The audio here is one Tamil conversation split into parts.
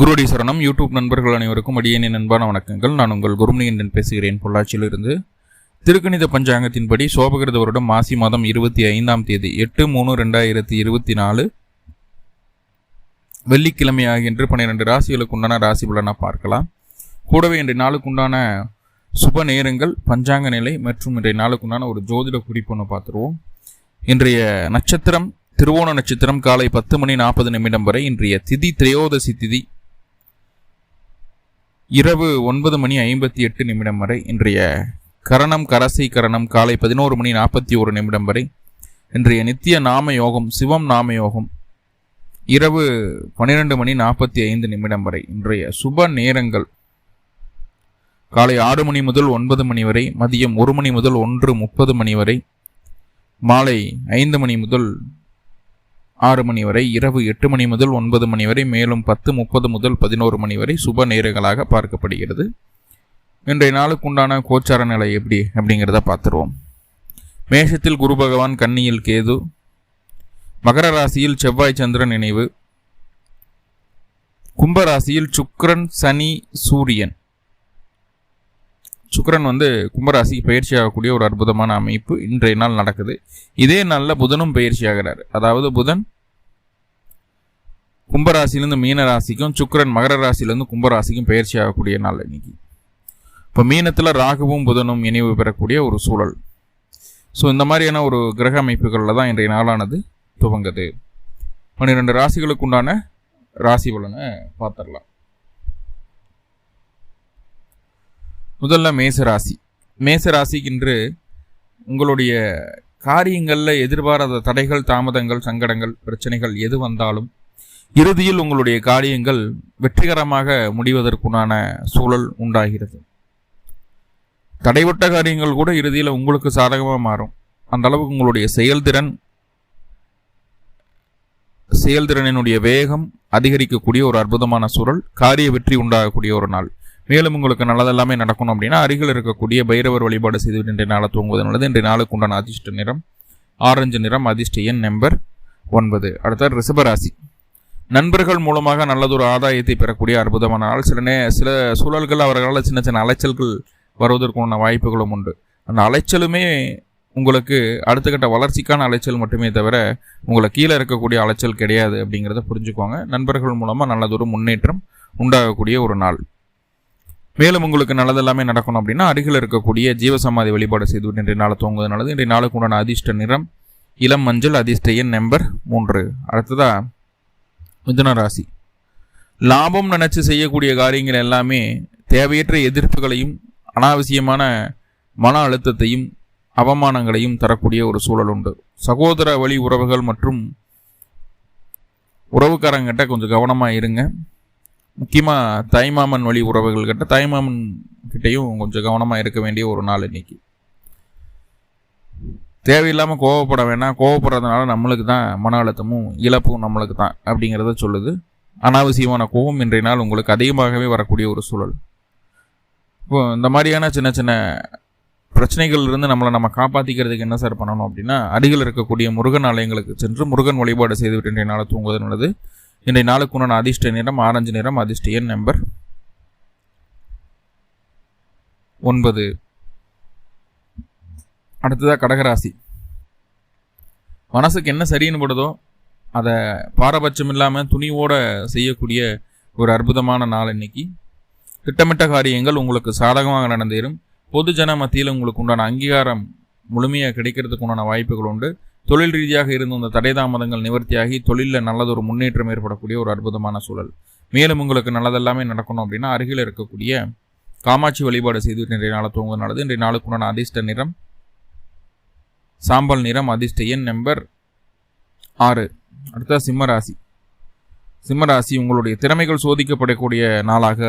குருடி சரணம் யூடியூப் நண்பர்கள் அனைவருக்கும் அடியேனின் நண்பான வணக்கங்கள். நான் உங்கள் குருமணிகண்டன் பேசுகிறேன். பொள்ளாச்சியிலிருந்து திருக்கணித பஞ்சாங்கத்தின்படி சோபகிருத வருடம் மாசி மாதம் இருபத்தி ஐந்தாம் தேதி எட்டு மூணு ரெண்டாயிரத்தி இருபத்தி நாலு. வெள்ளிக்கிழமை ஆகின்ற பன்னிரெண்டு ராசிகளுக்கு உண்டான ராசி பலனாக பார்க்கலாம். கூடவே இன்றைய நாளுக்கு உண்டான சுப நேரங்கள் பஞ்சாங்க நிலை மற்றும் இன்றைய நாளுக்கு உண்டான ஒரு ஜோதிட குறிப்பு ஒன்று பார்த்துருவோம். இன்றைய நட்சத்திரம் திருவோண நட்சத்திரம் காலை பத்து மணி நாற்பது நிமிடம் வரை இன்றைய திதி திரையோதசி திதி இரவு ஒன்பது மணி ஐம்பத்தி எட்டு நிமிடம் வரை இன்றைய கரணம் கரசை கரணம் காலை பதினோரு மணி நாற்பத்தி ஒரு நிமிடம் வரை இன்றைய நித்திய நாம யோகம் சிவம் நாம யோகம் இரவு பன்னிரெண்டு மணி நாற்பத்தி ஐந்து நிமிடம் வரை இன்றைய சுப நேரங்கள். காலை ஆறு மணி முதல் ஒன்பது மணி வரை மதியம் ஒரு மணி முதல் ஒன்று முப்பது மணி வரை மாலை ஐந்து மணி முதல் ஆறு மணி வரை இரவு எட்டு மணி முதல் ஒன்பது மணி வரை மேலும் பத்து முப்பது முதல் பதினோரு மணி வரை சுப நேரங்களாக பார்க்கப்படுகிறது. இன்றைய நாளுக்கு உண்டான கோச்சார நிலை எப்படி அப்படிங்கிறத பார்த்துருவோம். மேஷத்தில் குரு பகவான் கன்னியில் கேது மகர ராசியில் செவ்வாய் சந்திரன் நினைவு கும்பராசியில் சுக்ரன் சனி சூரியன். சுக்கரன் வந்து கும்பராசிக்கு பயிற்சி ஆகக்கூடிய ஒரு அற்புதமான அமைப்பு இன்றைய நாள் நடக்குது. இதே நாளில் புதனும் பயிற்சி ஆகிறார். அதாவது புதன் கும்பராசிலேருந்து மீன ராசிக்கும் சுக்கரன் மகர ராசியிலேருந்து கும்பராசிக்கும் பயிற்சி ஆகக்கூடிய நாள் இன்னைக்கு. இப்போ மீனத்தில் ராகுவும் புதனும் இணைவு பெறக்கூடிய ஒரு சூழல். ஸோ இந்த மாதிரியான ஒரு கிரக அமைப்புகளில் தான் இன்றைய நாளானது துவங்குது. பன்னிரெண்டு ராசிகளுக்கு உண்டான ராசி பலனை பார்த்துடலாம். முதல்ல மேசராசி. மேசராசிக்கு இன்று உங்களுடைய காரியங்களில் எதிர்பாராத தடைகள் தாமதங்கள் சங்கடங்கள் பிரச்சனைகள் எது வந்தாலும் இறுதியில் உங்களுடைய காரியங்கள் வெற்றிகரமாக முடிவதற்குண்டான சூழல் உண்டாகிறது. தடைவட்ட காரியங்கள் கூட இறுதியில் உங்களுக்கு சாதகமாக மாறும். அந்த அளவுக்கு உங்களுடைய செயல்திறன் செயல்திறனினுடைய வேகம் அதிகரிக்கக்கூடிய ஒரு அற்புதமான சூழல் காரிய வெற்றி உண்டாகக்கூடிய ஒரு நாள். மேலும் உங்களுக்கு நல்லதெல்லாமே நடக்கணும் அப்படின்னா அருகில் இருக்கக்கூடிய பைரவர் வழிபாடு செய்து இன்றைய நாளை தூங்குவது நல்லது. இன்றைய நாளுக்கு உண்டான அதிர்ஷ்ட நிறம் ஆரஞ்சு நிறம் அதிர்ஷ்ட எண் நம்பர் ஒன்பது. அடுத்த ரிஷபராசி. நண்பர்கள் மூலமாக நல்லதொரு ஆதாயத்தை பெறக்கூடிய அற்புதமான நாள் சில நே சில சூழல்கள் அவர்களால் சின்ன சின்ன அலைச்சல்கள் வருவதற்குண்டான வாய்ப்புகளும் உண்டு. அந்த அலைச்சலுமே உங்களுக்கு அடுத்த கட்ட வளர்ச்சிக்கான அலைச்சல் மட்டுமே தவிர உங்களை கீழே இருக்கக்கூடிய அலைச்சல் கிடையாது அப்படிங்கிறத புரிஞ்சுக்கோங்க நண்பர்கள் மூலமாக நல்லதொரு முன்னேற்றம் உண்டாகக்கூடிய ஒரு நாள். மேலும் உங்களுக்கு நல்லதெல்லாமே நடக்கணும் அப்படின்னா அருகில் இருக்கக்கூடிய ஜீவசமாதி வழிபாடு செய்து இன்றைய நாளை தூங்குவது நல்லது. இன்றைய நாளுக்கு உண்டான அதிர்ஷ்ட நிறம் இளம் மஞ்சள் அதிர்ஷ்ட எண் நம்பர் மூன்று. அடுத்ததா மிதுன ராசி. லாபம் நினச்சி செய்யக்கூடிய காரியங்கள் எல்லாமே தேவையற்ற எதிர்ப்புகளையும் அனாவசியமான மன அழுத்தத்தையும் அவமானங்களையும் தரக்கூடிய ஒரு சூழல் உண்டு. சகோதர வழி உறவுகள் மற்றும் உறவுக்காரங்கிட்ட கொஞ்சம் கவனமாக இருங்க. முக்கியமாக தாய்மாமன் வழி உறவுகள் கிட்ட தாய்மாமன் கிட்டையும் கொஞ்சம் கவனமாக இருக்க வேண்டிய ஒரு நாள் இன்னைக்கு. தேவையில்லாமல் கோவப்பட வேணாம். கோவப்படுறதுனால நம்மளுக்கு தான் மன அழுத்தமும் இழப்பும் நம்மளுக்கு தான் அப்படிங்கிறத சொல்லுது. அனாவசியமான கோபம் இன்றைய நாள் உங்களுக்கு அதிகமாகவே வரக்கூடிய ஒரு சூழல். இப்போ இந்த மாதிரியான சின்ன சின்ன பிரச்சனைகள் இருந்து நம்மளை நம்ம காப்பாற்றிக்கிறதுக்கு என்ன சார் பண்ணணும் அப்படின்னா அருகில் இருக்கக்கூடிய முருகன் ஆலயங்களுக்கு சென்று முருகன் வழிபாடு செய்துவிட்டு இன்றைய நாளை தூங்குவது நல்லது இன்றைய நாளுக்கு உண்டான அதிர்ஷ்ட நிறம் ஆரஞ்சு நிறம் அதிர்ஷ்ட எண் நம்பர் ஒன்பது. அடுத்ததாக கடகராசி. மனசுக்கு என்ன சரின்னு படுதோ அதை பாரபட்சம் இல்லாமல் துணிவோட செய்யக்கூடிய ஒரு அற்புதமான நாள் இன்னைக்கு. திட்டமிட்ட காரியங்கள் உங்களுக்கு சாதகமாக நடந்தேறும். பொதுஜன மத்தியில் உங்களுக்கு உண்டான அங்கீகாரம் முழுமையாக கிடைக்கிறதுக்கு உண்டான வாய்ப்புகள் உண்டு. தொழில் ரீதியாக இருந்த அந்த தடை தாமதங்கள் நிவர்த்தியாகி தொழிலில் நல்லதொரு முன்னேற்றம் ஏற்படக்கூடிய ஒரு அற்புதமான சூழல். மேலும் உங்களுக்கு நல்லதெல்லாமே நடக்கணும் அப்படின்னா அருகில் இருக்கக்கூடிய காமாட்சி வழிபாடு செய்து இன்றைய நாளை தூங்குவது நல்லது. இன்றைய நாளுக்குண்டான அதிர்ஷ்ட நிறம் சாம்பல் நிறம் அதிர்ஷ்ட எண் நம்பர் ஆறு. அடுத்த சிம்மராசி சிம்மராசி உங்களுடைய திறமைகள் சோதிக்கப்படக்கூடிய நாளாக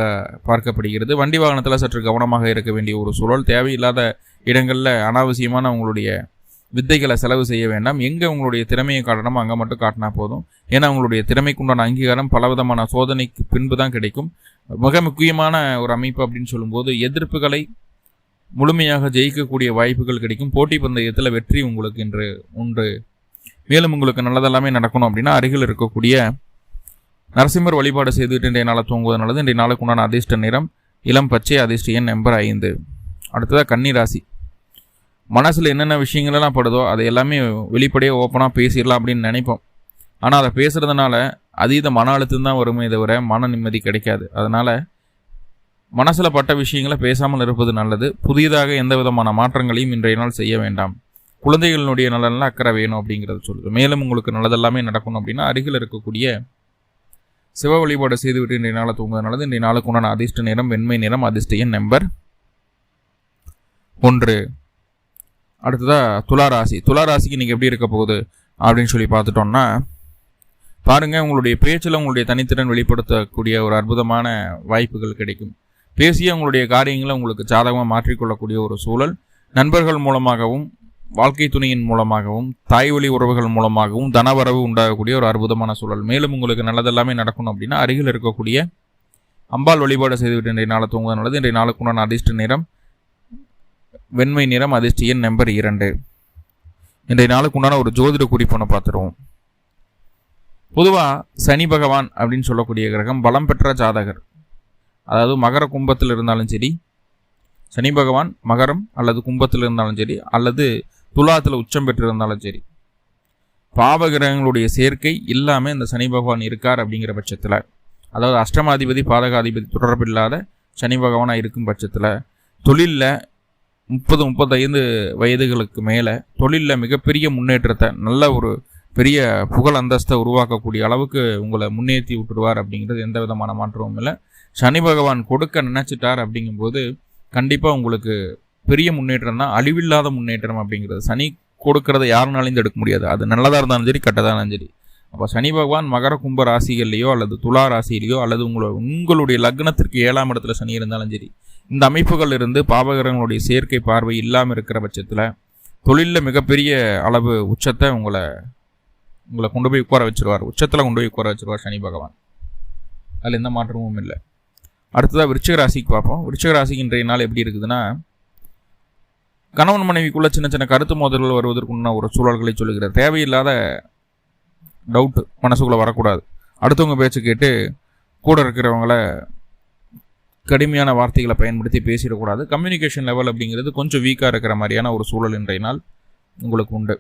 பார்க்கப்படுகிறது. வண்டி வாகனத்தில் சற்று கவனமாக இருக்க வேண்டிய ஒரு சூழல். தேவையில்லாத இடங்களில் அனாவசியமான உங்களுடைய வித்தைகளை செலவு செய்ய வேண்டாம். எங்கே உங்களுடைய திறமையை காட்டணுமோ அங்கே மட்டும் காட்டினா போதும். ஏன்னா உங்களுடைய திறமைக்குண்டான அங்கீகாரம் பலவிதமான சோதனைக்கு பின்பு தான் கிடைக்கும். மிக முக்கியமான ஒரு அமைப்பு அப்படின்னு சொல்லும்போது எதிர்ப்புகளை முழுமையாக ஜெயிக்கக்கூடிய வாய்ப்புகள் கிடைக்கும். போட்டி பந்தயத்தில் வெற்றி உங்களுக்கு இன்று உண்டு. மேலும் உங்களுக்கு நல்லதெல்லாமே நடக்கணும் அப்படின்னா அருகில் இருக்கக்கூடிய நரசிம்மர் வழிபாடு செய்துவிட்டு இன்றைய நாளை தூங்குவது நல்லது. இன்றைய நாளுக்கு உண்டான அதிர்ஷ்ட நிறம் இளம் பச்சை அதிர்ஷ்ட எண் நம்பர் ஐந்து. அடுத்ததாக கன்னிராசி மனசில் என்னென்ன விஷயங்களெல்லாம் படுதோ அதை எல்லாமே வெளிப்படையாக ஓப்பனாக பேசிடலாம் அப்படின்னு நினைப்போம். ஆனால் அதை பேசுகிறதுனால அதீத மன அழுத்தம் தான் வருமே தவிர மன நிம்மதி கிடைக்காது. அதனால் மனசில் பட்ட விஷயங்களை பேசாமல் இருப்பது நல்லது. புதியதாக எந்த விதமான மாற்றங்களையும் இன்றைய நாள் செய்ய வேண்டாம். குழந்தைகளினுடைய நலனில் அக்கறை வேணும் அப்படிங்கிறத சொல்லுது. மேலும் உங்களுக்கு நல்லதெல்லாமே நடக்கணும் அப்படின்னா அருகில் இருக்கக்கூடிய சிவ வழிபாடு செய்துவிட்டு இன்றைய நாளை தூங்குவது நல்லது. இன்றைய நாளுக்கு உண்டான அதிர்ஷ்ட நிறம் வெண்மை நிறம் அதிர்ஷ்ட எண் நம்பர் ஒன்று. அடுத்ததாக துளாராசி துளாராசிக்கு இன்றைக்கி எப்படி இருக்க போகுது அப்படின்னு சொல்லி பார்த்துட்டோம்னா பாருங்கள் உங்களுடைய பேச்சில் உங்களுடைய தனித்திறன் வெளிப்படுத்தக்கூடிய ஒரு அற்புதமான வாய்ப்புகள் கிடைக்கும். பேசிய உங்களுடைய காரியங்களை உங்களுக்கு சாதகமாக மாற்றிக்கொள்ளக்கூடிய ஒரு சூழல். நண்பர்கள் மூலமாகவும் வாழ்க்கை துணையின் மூலமாகவும் தாய் வழி உறவுகள் மூலமாகவும் தனவரவு உண்டாகக்கூடிய ஒரு அற்புதமான சூழல். மேலும் உங்களுக்கு நல்லதெல்லாமே நடக்கணும் அப்படின்னா அருகில் இருக்கக்கூடிய அம்பாள் வழிபாடு செய்துவிட்டு இன்றைய நாளை தூங்குவது நல்லது. இன்றைய நாளுக்குண்டான அதிர்ஷ்ட நேரம் வெண்மை நிறம் அதிர்ஷ்ட எண் நம்பர் இரண்டு. இன்றைய நாளுக்கு உண்டான ஒரு ஜோதிட குறிப்பொன்று பார்த்துருவோம். பொதுவாக சனி பகவான் அப்படின்னு சொல்லக்கூடிய கிரகம் பலம் பெற்ற ஜாதகர். அதாவது மகர கும்பத்தில் இருந்தாலும் சரி சனி பகவான் மகரம் அல்லது கும்பத்தில் இருந்தாலும் சரி அல்லது துலாத்தில் உச்சம் பெற்றிருந்தாலும் சரி பாவ கிரகங்களுடைய சேர்க்கை இல்லாமல் இந்த சனி பகவான் இருக்கார் அப்படிங்கிற பட்சத்தில் அதாவது அஷ்டமாதிபதி பாதகாதிபதி தொடர்பில்லாத சனி பகவானாக இருக்கும் பட்சத்தில் தொழிலில் முப்பது முப்பத்தைந்து வயதுகளுக்கு மேலே தொழிலில் மிகப்பெரிய முன்னேற்றத்தை நல்ல ஒரு பெரிய புகழ் அந்தஸ்தை உருவாக்கக்கூடிய அளவுக்கு உங்களை முன்னேற்றி விட்டுருவார் அப்படிங்கிறது எந்த விதமான மாற்றமும் இல்லை. சனி பகவான் கொடுக்க நினச்சிட்டார் அப்படிங்கும்போது கண்டிப்பாக உங்களுக்கு பெரிய முன்னேற்றம் தான் அழிவில்லாத முன்னேற்றம் அப்படிங்கிறது. சனி கொடுக்கறத யாருனாலையும் எடுக்க முடியாது. அது நல்லதாக இருந்தாலும் சரி கெட்டதாக இருந்தாலும் சரி. அப்போ சனி பகவான் மகர கும்ப ராசிகள்லையோ அல்லது துலா ராசியிலையோ அல்லது உங்களோட உங்களுடைய லக்னத்திற்கு ஏழாம் இடத்துல சனி இருந்தாலும் சரி இந்த அமைப்புகள் இருந்து பாவகரங்களுடைய சேர்க்கை பார்வை இல்லாமல் இருக்கிற பட்சத்தில் தொழிலில் மிகப்பெரிய அளவு உச்சத்தை உங்களை உங்களை கொண்டு போய் உட்கார வச்சிருவார். உச்சத்தில் கொண்டு போய் உட்கார வச்சிருவார் சனி பகவான். அதில் எந்த மாற்றமும் இல்லை. அடுத்ததாக விருச்சிக ராசிக்கு பார்ப்போம். விருச்சிக ராசிக்கு இன்றைய நாள் எப்படி இருக்குதுன்னா கணவன் மனைவிக்குள்ளே சின்ன சின்ன கருத்து மோதல்கள் வருவதற்குன்ன ஒரு சூழல்களை சொல்லுகிறார். தேவையில்லாத டவுட்டு மனசுக்குள்ளே வரக்கூடாது. அடுத்தவங்க பேச்சு கேட்டு கூட இருக்கிறவங்கள கடுமையான வார்த்தைகளை பயன்படுத்தி பேசிடக்கூடாது. கம்யூனிகேஷன் லெவல் அப்படிங்கிறது கொஞ்சம் வீக்காக இருக்கிற மாதிரியான ஒரு சூழல் இன்றைய நாள் உங்களுக்கு உண்டு.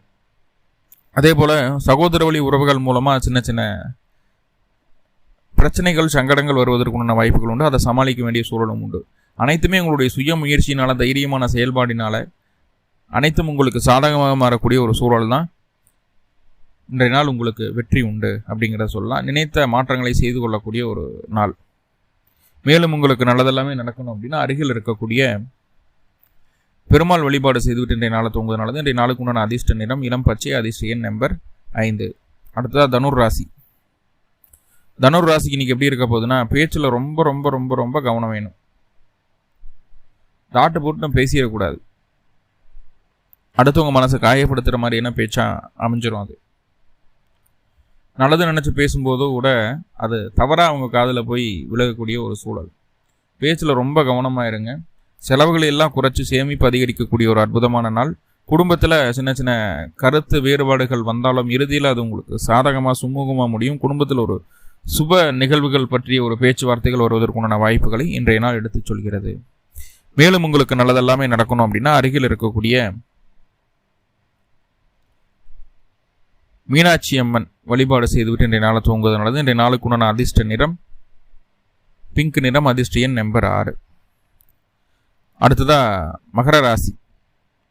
அதே போல் சகோதர வழி உறவுகள் மூலமாக சின்ன சின்ன பிரச்சனைகள் சங்கடங்கள் வருவதற்குண்டான வாய்ப்புகள் உண்டு. அதை சமாளிக்க வேண்டிய சூழலும் உண்டு. அனைத்துமே உங்களுடைய சுய முயற்சியினால் தைரியமான செயல்பாடினால் அனைத்தும் உங்களுக்கு சாதகமாக மாறக்கூடிய ஒரு சூழல் தான். இன்றைய நாள் உங்களுக்கு வெற்றி உண்டு அப்படிங்கிறத சொல்லலாம். நினைத்த மாற்றங்களை செய்து கொள்ளக்கூடிய ஒரு நாள். மேலும் உங்களுக்கு நல்லதெல்லாமே நடக்கணும் அப்படின்னா அருகில் இருக்கக்கூடிய பெருமாள் வழிபாடு செய்துவிட்டு இன்றைய நாளை தூங்குவதனால இன்றைய நாளுக்கு உண்டான அதிர்ஷ்ட நிறம் இளம் பச்சை அதிர்ஷ்ட எண் நம்பர் ஐந்து. அடுத்ததாக தனுர் ராசி. தனுர் ராசிக்கு இன்றைக்கி எப்படி இருக்க போகுதுன்னா பேச்சில் ரொம்ப ரொம்ப ரொம்ப ரொம்ப கவனம் வேணும். தாட்டு போட்டு நம்ம பேசிடக்கூடாது. அடுத்தவங்க மனசை காயப்படுத்துகிற மாதிரி என்ன பேச்சா அமைஞ்சிரும் அது. நல்லது நினச்சி பேசும்போதோ கூட அது தவறாக அவங்க காதில் போய் விலகக்கூடிய ஒரு சூழல். பேச்சில் ரொம்ப கவனமாக இருங்க. செலவுகளை எல்லாம் குறைச்சி சேமிப்பு அதிகரிக்கக்கூடிய ஒரு அற்புதமான நாள். குடும்பத்தில் சின்ன சின்ன கருத்து வேறுபாடுகள் வந்தாலும் இறுதியில் அது உங்களுக்கு சாதகமாக சுமூகமாக முடியும். குடும்பத்தில் ஒரு சுப நிகழ்வுகள் பற்றிய ஒரு பேச்சுவார்த்தைகள் வருவதற்குண்டான வாய்ப்புகளை இன்றைய நாள் எடுத்துச் சொல்கிறது. மேலும் உங்களுக்கு நல்லதெல்லாமே நடக்கணும் அப்படின்னா அருகில் இருக்கக்கூடிய மீனாட்சி அம்மன் வழிபாடு செய்துவிட்டு இன்றைய நாளை தூங்குவது நல்லது. இன்றைய நாளுக்கு உண்டான அதிர்ஷ்ட நிறம் பிங்க் நிறம் அதிர்ஷ்ட எண் நம்பர் ஆறு. அடுத்ததாக மகர ராசி.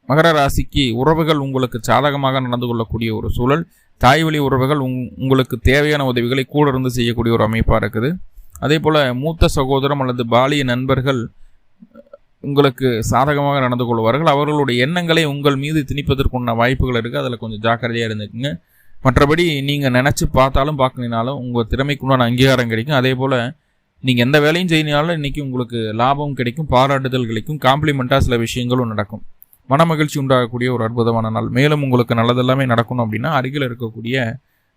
மகர ராசிக்கு உறவுகள் உங்களுக்கு சாதகமாக நடந்து கொள்ளக்கூடிய ஒரு சூழல். தாய் வழி உறவுகள் உங் உங்களுக்கு தேவையான உதவிகளை கூட இருந்து செய்யக்கூடிய ஒரு அமைப்பாக இருக்குது. அதே போல் மூத்த சகோதரம் அல்லது பாலிய நண்பர்கள் உங்களுக்கு சாதகமாக நடந்து கொள்வார்கள். அவர்களுடைய எண்ணங்களை உங்கள் மீது திணிப்பதற்குண்டான வாய்ப்புகள் இருக்குது அதில் கொஞ்சம் ஜாக்கிரதையாக இருந்துக்குங்க. மற்றபடி நீங்கள் நினச்சி பார்த்தாலும் பார்க்கலினாலும் உங்கள் திறமைக்குண்டான அங்கீகாரம் கிடைக்கும். அதே போல் நீங்கள் எந்த வேலையும் செய்யினாலும் இன்றைக்கி உங்களுக்கு லாபம் கிடைக்கும் பாராட்டுதல் கிடைக்கும் காம்ப்ளிமெண்ட்டாக சில விஷயங்களும் நடக்கும். மன மகிழ்ச்சி உண்டாகக்கூடிய ஒரு அற்புதமான நாள். மேலும் உங்களுக்கு நல்லதெல்லாமே நடக்கணும் அப்படின்னா அருகில் இருக்கக்கூடிய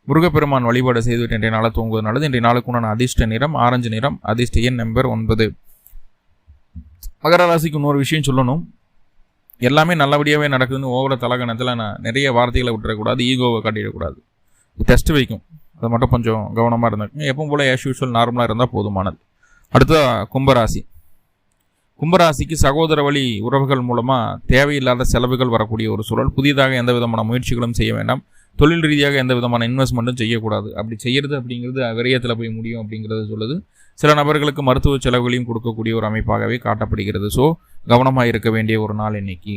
முருகப்பெருமான் வழிபாடு செய்துவிட்டு இன்றைய நாளை தூங்குவது நல்லது. இன்றைய நாளுக்கு உண்டான அதிர்ஷ்ட நிறம் ஆரஞ்சு நிறம் அதிர்ஷ்ட எண் நம்பர் ஒன்பது. மகர ராசிக்கு இன்னொரு விஷயம் சொல்லணும். எல்லாமே நல்லபடியாகவே நடக்குதுன்னு ஓவர தலகணத்தில் நான் நிறைய வார்த்தைகளை விட்டுறக்கூடாது ஈகோவை காட்டிடக்கூடாது. டெஸ்ட் வைக்கும். அதை மட்டும் கொஞ்சம் கவனமாக இருந்துக்குங்க. எப்பவும் போல் ஆஸ் யூஷுவல் நார்மலாக இருந்தால் போதுமானது. அடுத்ததாக கும்பராசி. கும்பராசிக்கு சகோதர வழி உறவுகள் மூலமாக தேவையில்லாத செலவுகள் வரக்கூடிய ஒரு சூழல். புதிதாக எந்த விதமான முயற்சிகளும் செய்ய வேண்டாம். தொழில் ரீதியாக எந்த விதமான இன்வெஸ்ட்மெண்ட்டும் செய்யக்கூடாது. அப்படி செய்கிறது அப்படிங்கிறது விரயத்தில் போய் முடியும் அப்படிங்கிறது சொல்லுது. சில நபர்களுக்கு மருத்துவ செலவுகளையும் கொடுக்கக்கூடிய ஒரு அமைப்பாகவே காட்டப்படுகிறது. ஸோ கவனமாக இருக்க வேண்டிய ஒரு நாள் இன்னைக்கு.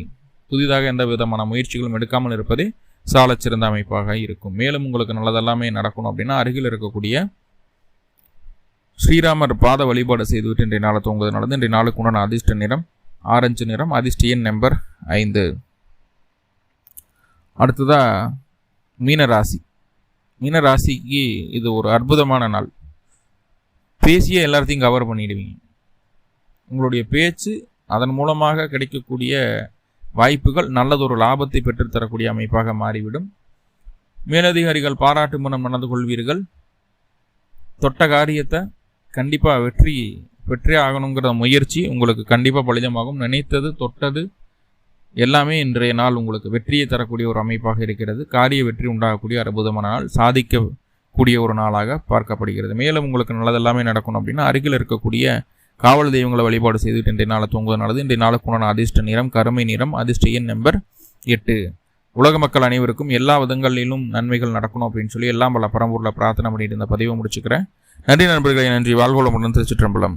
புதிதாக எந்த விதமான முயற்சிகளும் எடுக்காமல் இருப்பதே சாலச்சிறந்த அமைப்பாக இருக்கும். மேலும் உங்களுக்கு நல்லதெல்லாமே நடக்கணும் அப்படின்னா அருகில் இருக்கக்கூடிய ஸ்ரீராமர் பாத வழிபாடு செய்துவிட்டு இன்றைய நாளை தூங்குவது நடந்து இன்றைய நாளுக்கு உண்டான அதிர்ஷ்ட நிறம் ஆரஞ்சு நிறம் அதிர்ஷ்ட எண் நம்பர் ஐந்து. அடுத்ததாக மீனராசி. மீனராசிக்கு இது ஒரு அற்புதமான நாள். பேசியே எல்லாத்தையும் கவர் பண்ணிடுவீங்க. உங்களுடைய பேச்சு அதன் மூலமாக கிடைக்கக்கூடிய வாய்ப்புகள் நல்லதொரு லாபத்தை பெற்றுத்தரக்கூடிய அமைப்பாக மாறிவிடும். மேலதிகாரிகள் பாராட்டு மனம் நடந்து கொள்வீர்கள். தொட்ட காரியத்தை கண்டிப்பாக வெற்றி வெற்றி ஆகணுங்கிற முயற்சி உங்களுக்கு கண்டிப்பாக பலிதமாகும். நினைத்தது தொட்டது எல்லாமே இன்றைய நாள் உங்களுக்கு வெற்றியை தரக்கூடிய ஒரு அமைப்பாக இருக்கிறது. காரிய வெற்றி உண்டாகக்கூடிய அற்புதமான நாள். கூடிய ஒரு நாளாக பார்க்கப்படுகிறது. மேலும் உங்களுக்கு நல்லதெல்லாமே நடக்கணும் அப்படின்னா அருகில் இருக்கக்கூடிய காவல் தெய்வங்களை வழிபாடு செய்துவிட்டு இன்றைய நாளை தூங்குவது நல்லது இன்றைய நாளுக்கு உண்டான அதிர்ஷ்ட நிறம் கருமை நிறம் அதிர்ஷ்ட எண் நம்பர் எட்டு. உலக மக்கள் அனைவருக்கும் எல்லா விதங்களிலும் நன்மைகள் நடக்கணும் அப்படின்னு சொல்லி எல்லாம் பல பரம்பூரில் பிரார்த்தனை பண்ணிட்டு இந்த பதிவை முடிச்சுக்கிறேன். நன்றி நண்பர்களை நன்றி. வாழ்வோளமுடன் திருச்சிற்றம்பலம்.